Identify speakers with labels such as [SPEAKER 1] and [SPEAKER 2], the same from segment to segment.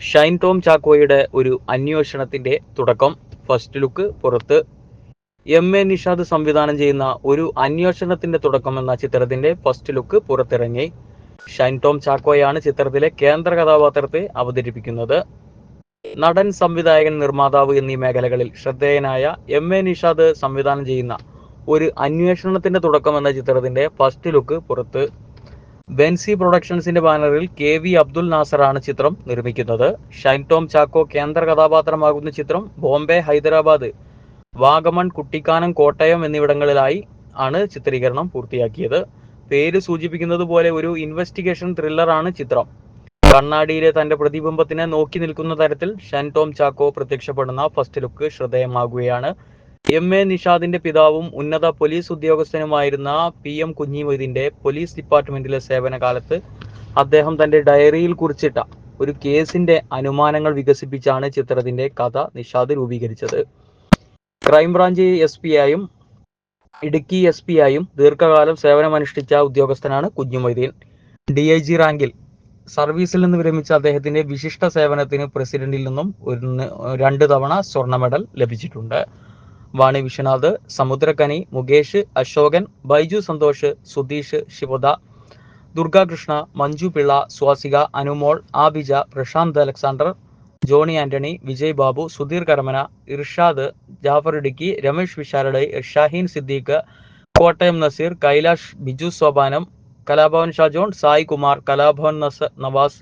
[SPEAKER 1] ഷൈൻ ടോം ചാക്കോയുടെ ഒരു അന്വേഷണത്തിന്റെ തുടക്കം ഫസ്റ്റ് ലുക്ക് പുറത്ത്. എം എ നിഷാദ് സംവിധാനം ചെയ്യുന്ന ഒരു അന്വേഷണത്തിന്റെ തുടക്കം എന്ന ചിത്രത്തിന്റെ ഫസ്റ്റ് ലുക്ക് പുറത്തിറങ്ങി. ഷൈൻ ടോം ചാക്കോയാണ് ചിത്രത്തിലെ കേന്ദ്ര കഥാപാത്രത്തെ അവതരിപ്പിക്കുന്നത്. നടൻ സംവിധായകൻ നിർമ്മാതാവ് എന്നീ മേഖലകളിൽ ശ്രദ്ധേയനായ എം എ നിഷാദ് സംവിധാനം ചെയ്യുന്ന ഒരു അന്വേഷണത്തിന്റെ തുടക്കം എന്ന ചിത്രത്തിന്റെ ഫസ്റ്റ് ലുക്ക് പുറത്ത്. ബെൻസി പ്രൊഡക്ഷൻസിന്റെ ബാനറിൽ കെ വി അബ്ദുൽ നാസറാണ് ചിത്രം നിർമ്മിക്കുന്നത്. ഷൈൻ ടോം ചാക്കോ കേന്ദ്ര കഥാപാത്രമാകുന്ന ചിത്രം ബോംബെ ഹൈദരാബാദ് വാഗമൺ കുട്ടിക്കാനം കോട്ടയം എന്നിവിടങ്ങളിലായി ആണ് ചിത്രീകരണം പൂർത്തിയാക്കിയത്. പേര് സൂചിപ്പിക്കുന്നത് പോലെ ഒരു ഇൻവെസ്റ്റിഗേഷൻ ത്രില്ലറാണ് ചിത്രം. കണ്ണാടിയിലെ തന്റെ പ്രതിബിംബത്തിനെ നോക്കി നിൽക്കുന്ന തരത്തിൽ ഷൈൻ ടോം ചാക്കോ പ്രത്യക്ഷപ്പെടുന്ന ഫസ്റ്റ് ലുക്ക് ശ്രദ്ധേയമാകുകയാണ്. എം എ നിഷാദിന്റെ പിതാവും ഉന്നത പോലീസ് ഉദ്യോഗസ്ഥനുമായിരുന്ന പി എം കുഞ്ഞിമൊയ്തീന്റെ പോലീസ് ഡിപ്പാർട്ട്മെന്റിലെ സേവനകാലത്ത് അദ്ദേഹം തന്റെ ഡയറിയിൽ കുറിച്ചിട്ട ഒരു കേസിന്റെ അനുമാനങ്ങൾ വികസിപ്പിച്ചാണ് ചിത്രത്തിന്റെ കഥ നിഷാദ് രൂപീകരിച്ചത്. ക്രൈംബ്രാഞ്ച് എസ് പി ആയും ഇടുക്കി എസ് പി ആയും ദീർഘകാലം സേവനമനുഷ്ഠിച്ച ഉദ്യോഗസ്ഥനാണ് കുഞ്ഞുമൊയ്തീൻ. ഡി ഐ ജി റാങ്കിൽ സർവീസിൽ നിന്ന് വിരമിച്ച അദ്ദേഹത്തിന്റെ വിശിഷ്ട സേവനത്തിന് പ്രസിഡന്റിൽ നിന്നും ഒരു രണ്ട് തവണ സ്വർണ മെഡൽ ലഭിച്ചിട്ടുണ്ട്. Vani Viswanath Samuthirakani Mukesh Ashokan Baiju Santhosh Sudheesh Shivada Durga Krishna Manju Pillai Swasika Anumol Abija Prasanth Alexander Johny Antony Vijay Babu Sudheer Karamana Irshad Jaffar Idukki Ramesh Pisharody Shaheen Siddique Kottayam Nazeer Kailash Biju Sopanam Kalabhavan Shajohn Sai Kumar Kalabhavan നസ Navas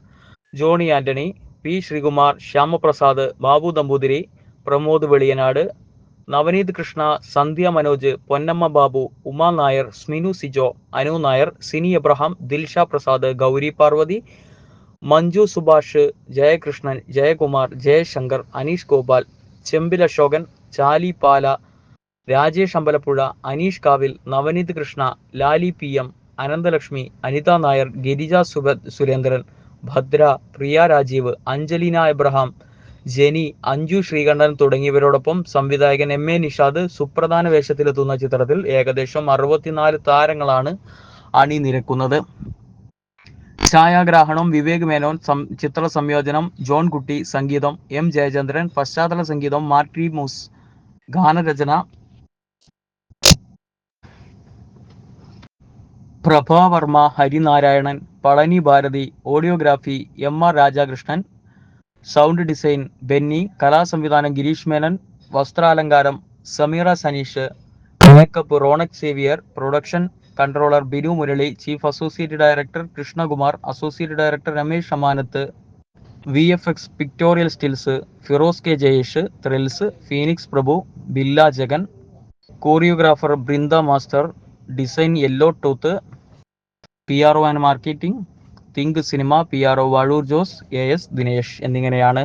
[SPEAKER 1] Johny Antony P Sreekumar Shyamaprasad Babu Namboothiri Pramod Veliyanad Navaneeth Krishna Sandhya Manoj Ponnamma Babu Uma Nair Sminu Sijo Anu Nair Sini Abraham Dilsha Prasad Gauri Parvathy Manju Subhash Jayakrishnan Jayakumar Jayashankar Aneesh Gopal Chempil Ashokan Chali Pala Rajesh Ambalappuzha Aneesh Kavil Navaneeth Krishna Lali P M Ananthalakshmi Anitha Nair Girija Surendran Bhadra Priya Rajeev Anjalina Abraham Jenny Anju Sreekantan തുടങ്ങിയവരോടൊപ്പം സംവിധായകൻ M A Nishad സുപ്രധാന വേഷത്തിലെത്തുന്ന ചിത്രത്തിൽ ഏകദേശം അറുപത്തിനാല് താരങ്ങളാണ് അണിനിരക്കുന്നത്. ഛായാഗ്രാഹണം വിവേക് മേനോൻ ചിത്ര സംയോജനം John കുട്ടി സംഗീതം M Jayachandran പശ്ചാത്തല സംഗീതം മാർട്ടി മൂസ് ഗാനരചന Prabha Varma Harinarayanan Palani Bharathi audiography M R Rajakrishnan sound design Benny കലാസംവിധാനം Girish Menon വസ്ത്രാലങ്കാരം Sameera Saneesh makeup Ronak Xavier production controller Binu Murali chief associate director Krishnakumar associate director Ramesh Amanath V F X pictorial stills Firoz K Jayesh thrills Phoenix Prabhu Billa Jagan choreographer Brinda master design yellow tooth P R O and marketing think cinema P R O Vazhoor Jose A S Dinesh എന്നിങ്ങനെയാണ്